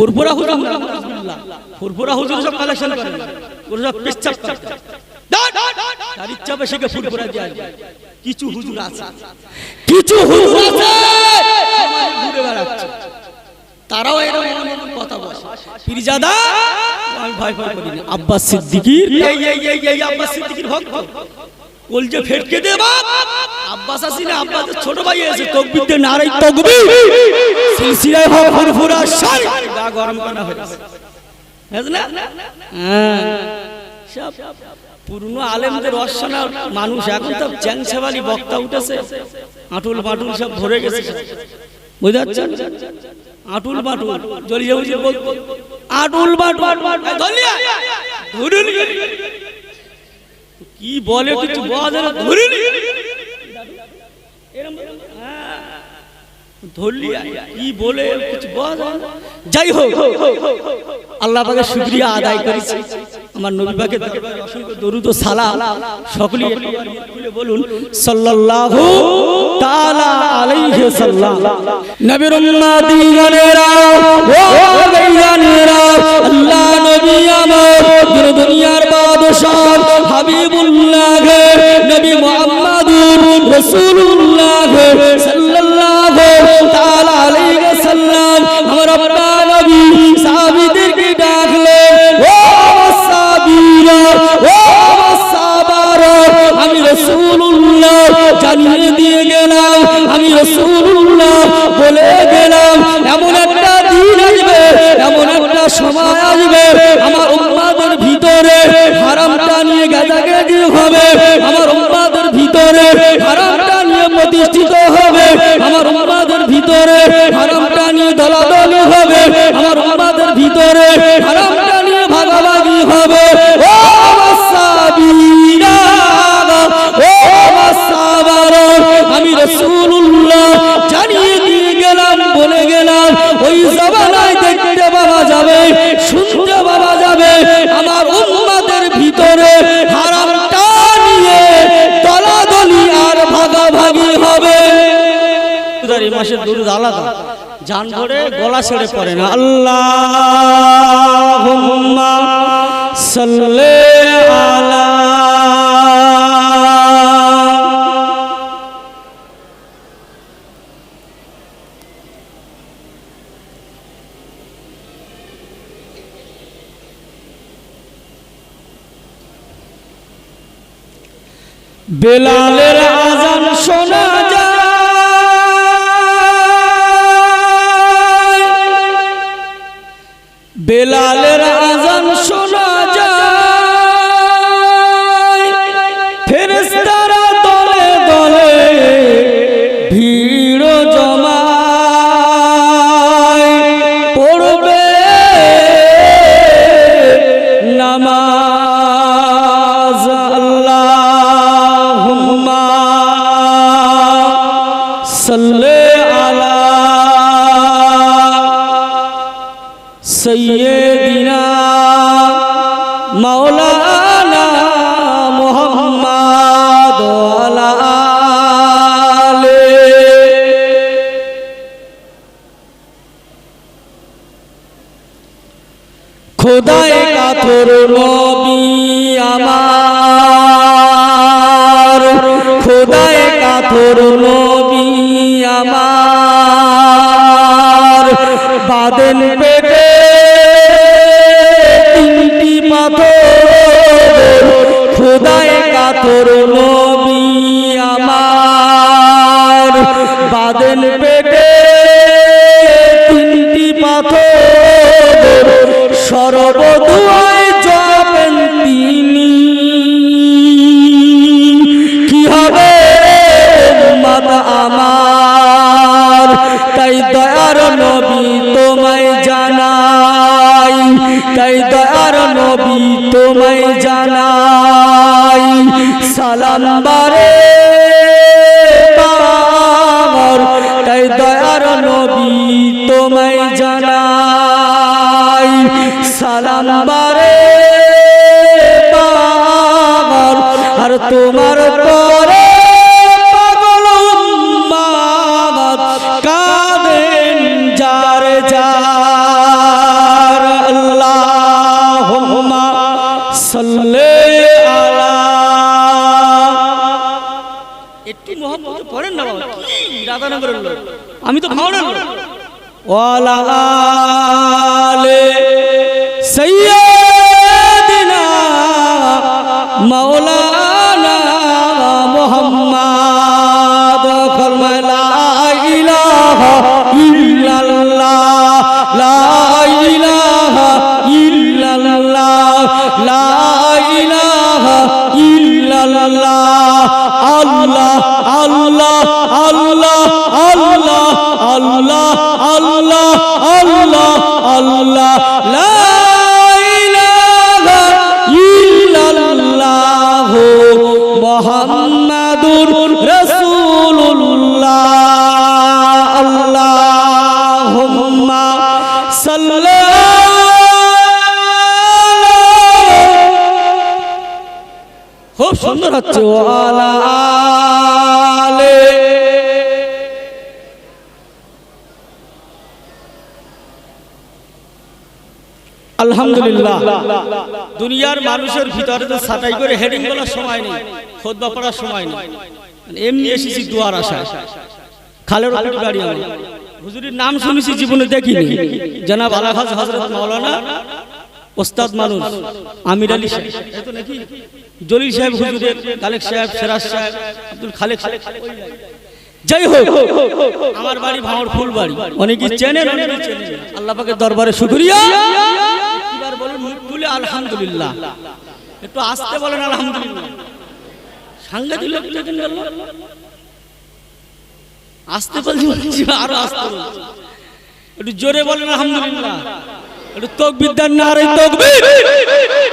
ফুরফুরা হুজুর। ফুরফুরা হুজুর সব কালেকশন করে। ওরা সব পেচ্ছাপ। তার ইচ্ছা সেকে ফুরফুরা। কিছু হুজুর আছে। কিছু হুজুর আছে। ঘুরে বেড়াচ্ছে। তারাও এরকম কথা বলে। পীরজাদা আমি ভয় ভয় করি না। আব্বাস সিদ্দিকীর এই এই এই এই আব্বাস সিদ্দিকীর ভক্ত। কলজে ফেটকে দে বাপ। আব্বাস আসি না আব্বাসের ছোট ভাই এসে তকবির দে নারাই তকবির। সিলসিলায় হয় ফুরফুরা গরম করা হয়েছে। হ্যাঁ সব পুরনো আলেমদের অশানা মানুষ এখন তো চ্যাংসাবালি বক্তা উঠেছে। আটুল বাটুল সব ভরে গেছে। বুঝতে পারছেন? আটুল বাটুল জলি যাবি বল আটুল বাটুল এই ধরলিয়া? ধরে নি। কি বলে কিছু বল ধরে এরম, হ্যাঁ। ধরলি কি বলে কিছু বল? যাই হোক আল্লাহ পাকে শুকরিয়া আদায় করেছি। আমার নবী পাকে অসংখ্য দরুদ ও সালাম। সকলেই বলুন সাল্লাল্লাহু তাআলা আলাইহি সাল্লাম নবীর উম্মতিগণেরা ও বেঈমানেরা আল্লাহ নবী সময় আসবে, আমার উম্মাদের ভিতরে হারামটা নিয়ে গাজাগাজি হবে। আমার উম্মাদের ভিতরে হারামটা নিয়ে প্রতিষ্ঠিত হবে। আমার উম্মাদের ভিতরে হারামটা নিয়ে দলাদল হবে। আমার উম্মাদের ভিতরে ভিতরে হারামটা নিয়ে দলাদলি আর ভাগাভাগি হবে। এই মাসের দরুদ আলাদা। জান ধরে গলা ছেড়ে পড়ে না। আল্লাহ! বেলালের আজান শোনা যায়। বেলালের আজান শোনা चाहिए যাই সালাম বারে আর তোমার পরে পাগল কাদেন যার যার। আল্লাহ সাল্লে আলা। একটু মোহাম্মদ পড়েন না বাবা। আমি তো ভাবনা ওয়ালা মাওলানা আল্লাহ ইল্লাল্লাহ মুহাম্মাদুর রাসূলুল্লাহ আল্লাহুম্মা সাল্লাল্লাহু খুব সুন্দর হচ্ছে ওয়ালা দুনিয়ার মানুষের ভিতরে তো ছাটাই করে হেডিং বলার সময় নেই, খোদবা পড়ার সময় নেই। মানে এমনি এসেছি দুয়ার আশায় খালের ওপরে বাড়ি আমার হুজুরের নাম শুনেছি, জীবনে দেখিনি। জনাব আলাফাজ হজরত মাওলানা ওস্তাদ মানুষ আমির আলী সাহেব। নাকি জলিল সাহেব হুজুরের, খালেক সাহেব সেরাজ সাহেব, আব্দুল খালেক যাই হোক, আমার বাড়ি ভাঙড় ফুল বাড়ি অনেকে চেনেন। অনেকে। আল্লাহ দরবারে শুকরিয়া। খুলে আলহামদুলিল্লাহ। একটু আসতে বলেন আলহামদুলিল্লাহ। সাংঘাতিক লোক দেখেন আসতে বলছি আরও আসতে একটু জোরে বলেন আলহামদুলিল্লাহ। একটু তকবির দেন নারে তকবির।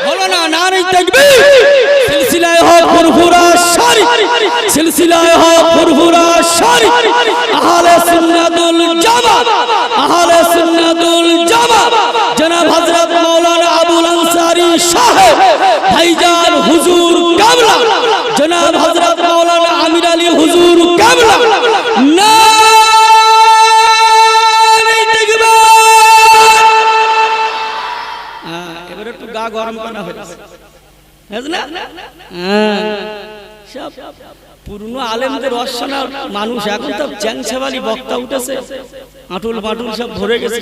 বলো না নারে তকবির। সিলসিলায় হোক ফুরফুরা সারি সিলসিলায় হোক ফুরফুরা সারি আহলে সুন্নাতুল জামাত। আহলে সুন্নাতুল জামাত। ভাইজান হুজুর কামলা জনাব হযরত মাওলানা আমির আলী হুজুর তকবীর হ্যাঁ, একটু গা গরম করা হয়েছে? হ্যাঁ, সব পুরনো আলেমদের অশানা মানুষ এখন তো চ্যাংসাবালি বক্তা উঠেছে। আটুল বাটুল সব ধরে গেছে।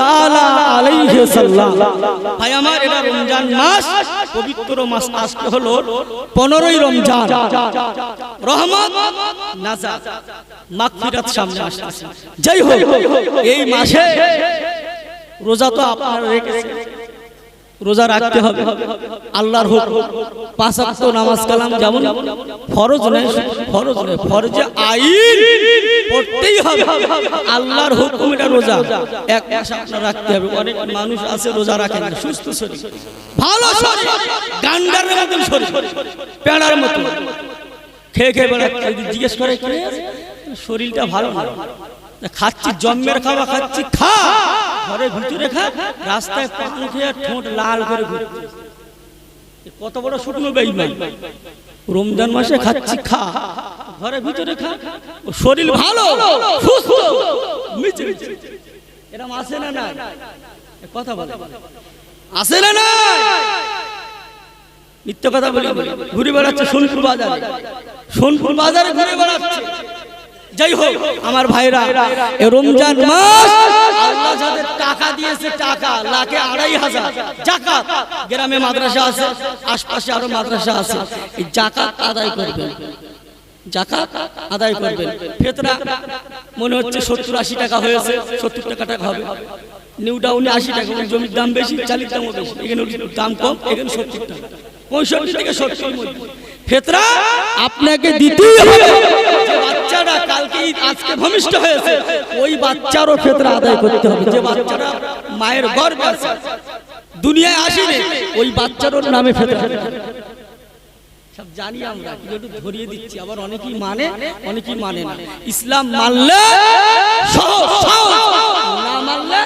তাআলা আলাইহি সাল্লাম। ভাই, আমার এটা রমজান মাস, পবিত্র মাস, আজকে হলো 15ই রমজান। রহমত, নাজাত, মাগফিরাত সামনে আসছে যাই হোক, এই মাসে রোজা তো আপনারা রেখেছেন রোজা রাখতে হবে। আল্লাহর হুকুম। পাঁচ নামাজ কালাম যেমন ফরজ নয় ফরজ নয়, ফরজে আইন পড়তেই হবে। আল্লাহর হুকুম এটা রোজা। এক মাস আপনার রাখতে হবে। অনেক মানুষ আছে রোজা রাখে না। সুস্থ শরীর। ভালো শরীর। গান্ডার মতন শরীর। পেড়ার মতন। খেয়ে খেয়ে যদি জিজ্ঞেস করে শরীরটা ভালো না? খাচ্ছি। জন্মের খাওয়া খাচ্ছি। খা! ঘরের ভিতরে খা রাস্তায় পান খেয়ে ঠোঁট লাল করে ঘুরছে এ কত বড় শুকনো বেইমান রমজান মাসে খাচ্ছি খা। ঘরের ভিতরে খা। ও শরীর ভালো সুস্থ। এরম আসে না না এ কথা বলে। আসে না না মিথ্যে কথা বলি। ঘুরে বেড়াচ্ছে সোনপুর বাজারে। সোনপুর বাজারে ঘুরে বেড়াচ্ছে। যাই হোক, আমার ভাইরা রমজান মাস, আল্লাহ যাদের টাকা দিয়েছে টাকা, লাখে আড়াই হাজার, জাকাত। গ্রামে মাদ্রাসা আছে, আশপাশে আরও মাদ্রাসা আছে, এই জাকাত আদায় করবেন। জাকাত আদায় করবেন। ফেতরা, মনে হচ্ছে সত্তর আশি টাকা হয়েছে, সত্তর টাকা টাকা হবে। নিউ টাউনে আশি টাকা ওই জমির দাম বেশি, চালির দামও বেশি। এখানে দাম কম, এখানে সত্তর টাকা। পঁয়ষট্টি থেকে সত্তর ফেতরা আপনাকে দিতেই হবে। বাচ্চাটা কালকে আজকে ভূমিষ্ঠ হয়েছে ওই বাচ্চারও ফেতরা আদায় করতে হবে। যে বাচ্চাটা মায়ের গর্ভে আছে দুনিয়ায় আসেনি ওই বাচ্চারও নামে ফেতরা। সব জানি আমরা একটু ধরিয়ে দিচ্ছি আবার অনেকেই মানে অনেকেই মানে না। ইসলাম মানলে সহজ। না মানলে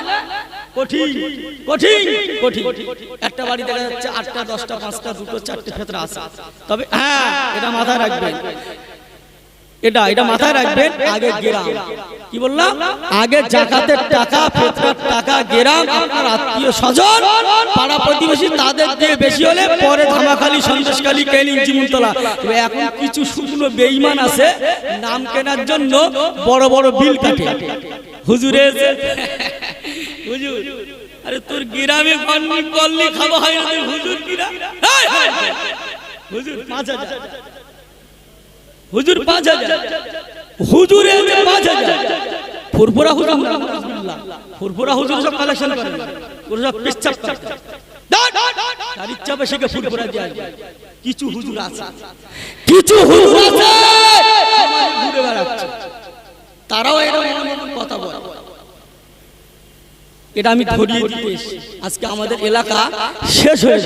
হ্যাঁ এটা এটা মাথায় রাখবেন জাকাতের টাকা আত্মীয় স্বজন, পাড়া প্রতিবেশী, তাদের বেশি হলে পরে ধামাখালি, সন্দেশখালি কেলিং তবে এখন কিছু শুকনো বেঈমান আছে, নাম কেনার জন্য বড় বড় বিল কাটে। হুজুরে হুজুর, আরে তোর গ্রামে কল্লি কল্লি খাওয়া হয় হুজুর হুজুর পাঁচ হাজার। হুজুর পাঁচ হাজার। হুজুর এসে পাঁচ হাজার। ফুরফুরা হুজুর ফুরফুরা হুজুর সব কালেকশন করে। ওরা সব করে। তার ইচ্ছা সেকে ফুরফুরা দিয়ে। কিছু হুজুর আছে। কিছু হুজুর আছে। ঘুরে বেড়াচ্ছে। তারাও এরকম কথা বলে। এটা আমি ধরিয়ে দিতে আজকে আমাদের এলাকা শেষ হয়ে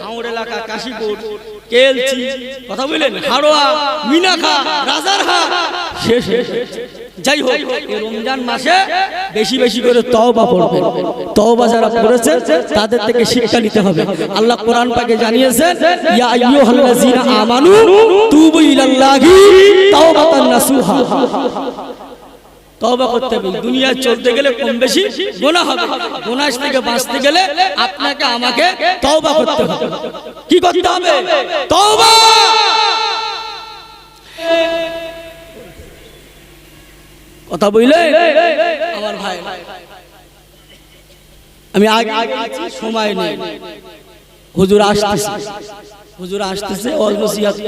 গাঁওর এলাকা, কাশীপুর, কেলচি, কথা বললেন? হাড়োয়া, মিনাখা, রাজারহাট। শেষ যাই হোক রমজান মাসে বেশি বেশি করে তওবা পড়বেন। তওবা যারা পড়েছে তাদের থেকে শিক্ষা নিতে হবে। আল্লাহ কোরআন পাকে জানিয়েছেন, ইয়া আইয়ুহাল্লাযীনা আমানু তুবু ইলাল্লাহি তাওবাতান নাসুহা। তওবা করতে হবে। দুনিয়ায় চলতে গেলে কম বেশি গোনা হবে। থেকে বাঁচতে গেলে আপনাকে আমাকে করতে হবে। কি করতে হবে? কথা বললে? আমার ভাই, আমি আগে সময় নেই। হুজুর আসতেছে। হুজুর আসতেছে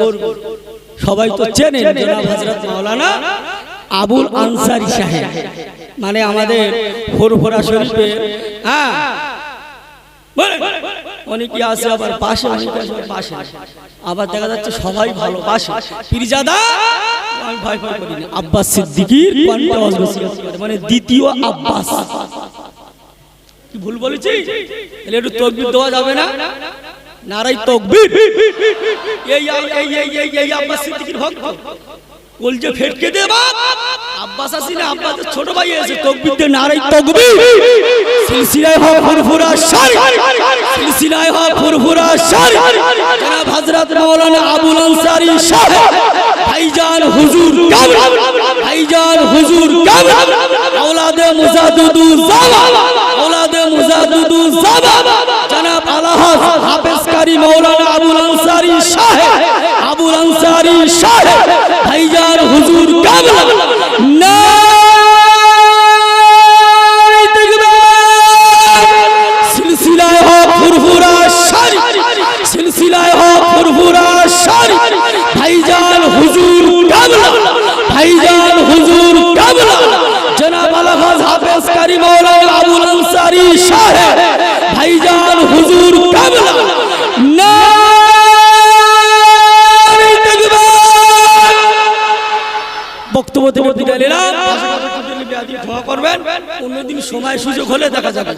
করব। সবাই তো চেনেন, জনাব মাওলানা আবুল আনসারি সাহেব। মানে আমাদের ফুরফুরা শরীফে হ্যাঁ? অনেকে আছে আবার পাশে? পাশে আবার দেখা যাচ্ছে সবাই ভালো পীরজাদা? আমি আব্বাস সিদ্দিকীর মানে দ্বিতীয় আব্বাস। কি ভুল বলেছি? একটু তকবির দেওয়া যাবে না? নারাই তকবির। এই আব্বাস সিদ্দিকীর ভক্ত। কলজে ফেটকে দে বাপ। আব্বাস আসি না আব্বাসের ছোট ভাই এসে তকবির দে নারাই তকবির। সিলসিলায় হয় ফুরফুরা শারি সিলসিলায় হয় ফুরফুরা শারি জনাব হযরত মাওলানা আবুল আনসারী সাহেব ভাইজান হুজুর কামরা ভাইজান হুজুর কামরা আওলাদে মুজাদুদু জামা আওলাদে মুজাদুদু জামা জনাব আলাহাজ হাফেজ কারি মাওলানা আবুল আনসারী সাহেব আবুল আনসারী ভাইজান নারায়ে তাকবীর সিলসিলায় হক ফুরফুরা শারি সিলসিলায় হক ফুরফুরা শারি ভাইজান হুজুর কাবলা। ভাইজান হুজুর কাবলা। জনাব আলহাজ হাফেজ কারি মাওলানা আবুল আনসারী সাহেব। সময় সুযোগ হলে দেখা যাবে।